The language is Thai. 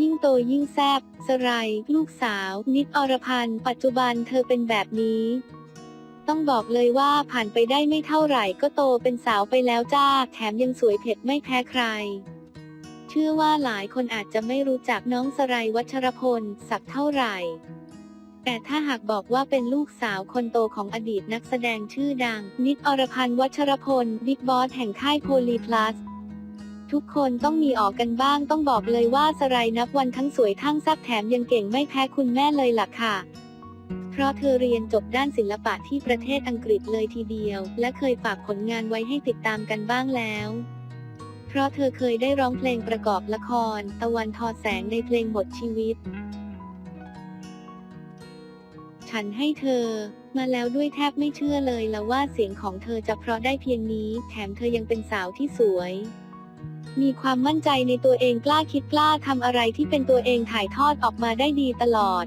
ยิ่งโตยิ่งแซบสไรลูกสาว นิดอรพันธ์ปัจจุบันเธอเป็นแบบนี้ ต้องบอกเลยว่าผ่านไปได้ไม่เท่าไหร่ก็โตเป็นสาวไปแล้วจ้า แถมยังสวยเผ็ดไม่แพ้ใคร เชื่อว่าหลายคนอาจจะไม่รู้จักน้องสไรวัชรพลสักเท่าไหร่แต่ถ้าหากบอกว่าเป็นลูกสาวคนโตของอดีตนักแสดงชื่อดัง นิดอรพันธ์วัชรพล บิ๊กบอสแห่งค่ายโพลีพลัส ทุกคนต้องมีออกกันบ้างต้องบอกเลยว่าสไรนับวันทั้งสวยทั้งแซ่บแถมยังเก่งไม่แพ้คุณแม่เลยล่ะค่ะ เพราะเธอเรียนจบด้านศิลปะที่ประเทศอังกฤษเลยทีเดียว และเคยฝากผลงานไว้ให้ติดตามกันบ้างแล้ว เพราะเธอเคยได้ร้องเพลงประกอบละคร ตะวันทอแสงในเพลงบทชีวิต ฉันให้เธอมาแล้วด้วยแทบไม่เชื่อเลยแล้วว่าเสียงของเธอจะเพราะได้เพียงนี้ แถมเธอยังเป็นสาวที่สวย มีความมั่นใจในตัวเองกล้าคิดกล้าทำอะไรที่เป็นตัวเองถ่ายทอดออกมาได้ดีตลอด